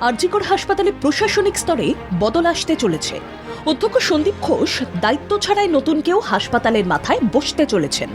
আরজিকর হাসপাতালে প্রশাসনিক স্তরে বদল আসতে চলেছে। অধ্যক্ষ সন্দীপ ঘোষ দায়িত্ব ছাড়াই নতুন কেউ হাসপাতালের মাথায় বসতে চলেছেন।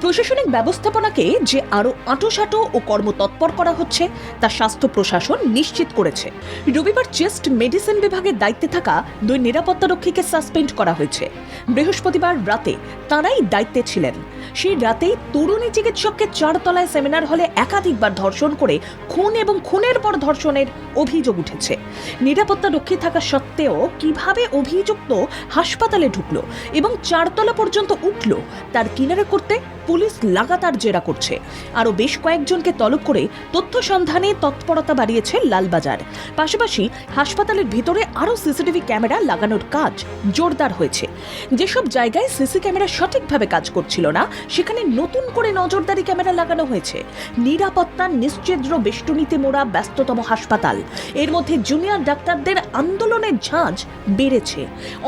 প্রশাসনিক ব্যবস্থাপনাকে যে আরও আঁটোসাঁটো ও কর্মতৎপর করা হচ্ছে, তা স্বাস্থ্য প্রশাসন নিশ্চিত করেছে। রবিবার চেস্ট মেডিসিন বিভাগের দায়িত্বে থাকা দুই নিরাপত্তারক্ষীকে সাসপেন্ড করা হয়েছে। বৃহস্পতিবার রাতে তাঁরাই দায়িত্বে ছিলেন। সেই রাতেই তরুণী চিকিৎসককে চারতলায় সেমিনার হলে একাধিকবার ধর্ষণ করে খুন এবং খুনের পর ধর্ষণের অভিযোগ উঠেছে। নিরাপত্তা রক্ষী থাকা সত্ত্বেও কীভাবে অভিযুক্ত হাসপাতালে ঢুকলো এবং চারতলা পর্যন্ত উঠল, তার কিনারে করতে পুলিশ লাগাতার জেরা করছে। আরও বেশ কয়েকজনকে তলব করে তথ্য সন্ধানে তৎপরতা বাড়িয়েছে লালবাজার। পাশাপাশি হাসপাতালের ভিতরে আরও সিসিটিভি ক্যামেরা লাগানোর কাজ জোরদার হয়েছে। যেসব জায়গায় সিসি ক্যামেরা সঠিকভাবে কাজ করছিল না, সেখানে নতুন করে নজরদারি ক্যামেরা লাগানো হয়েছে। নিরাপত্তার নিশ্চিদ্র বেষ্টনীতে মোড়া ব্যস্ততম হাসপাতাল। এর মধ্যে জুনিয়র ডাক্তারদের আন্দোলনের ঝাঁজ বেড়েছে।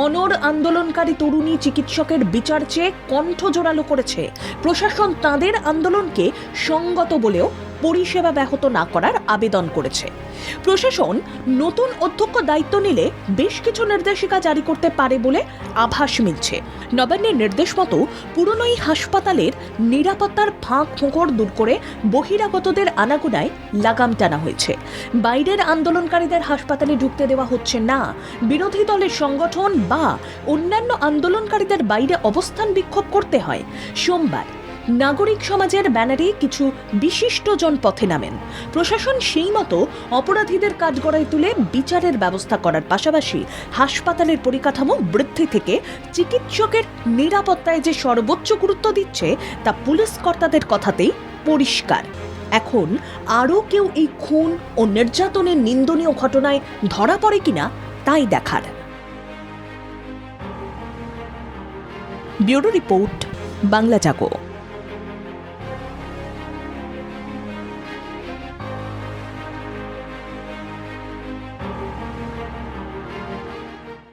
অনর আন্দোলনকারী তরুণী চিকিৎসকের বিচার চেয়ে কণ্ঠ জোরালো করেছে। প্রশাসন তাদের আন্দোলনকে সঙ্গত বলেও পরিষেবা ব্যাহত না করার আবেদন করেছে। প্রশাসন নতুন অধ্যক্ষ দায়িত্ব নিলে বেশ কিছু নির্দেশিকা জারি করতে পারে বলে আভাস মিলছে। নবান্নের নির্দেশ মতো পুরনো হাসপাতালের নিরাপত্তার ফাঁক ফোঁকর দূর করে বহিরাগতদের আনাগোনায় লাগাম টানা হয়েছে। বাইরের আন্দোলনকারীদের হাসপাতালে ঢুকতে দেওয়া হচ্ছে না। বিরোধী দলের সংগঠন বা অন্যান্য আন্দোলনকারীদের বাইরে অবস্থান বিক্ষোভ করতে হয়। সোমবার নাগরিক সমাজের ব্যানারে কিছু বিশিষ্টজন পথে নামেন। প্রশাসন সেই মতো অপরাধীদের কাজ কাঠগড়ায় তুলে বিচারের ব্যবস্থা করার পাশাপাশি হাসপাতালের পরিকাঠামো বৃদ্ধি থেকে চিকিৎসকের নিরাপত্তায় যে সর্বোচ্চ গুরুত্ব দিচ্ছে, তা পুলিশ কর্তাদের কথাতেই পরিষ্কার। এখন আরও কেউ এই খুন ও নির্যাতনের নিন্দনীয় ঘটনায় ধরা পড়ে কিনা, তাই দেখার। Bureau report, Bangla Jago.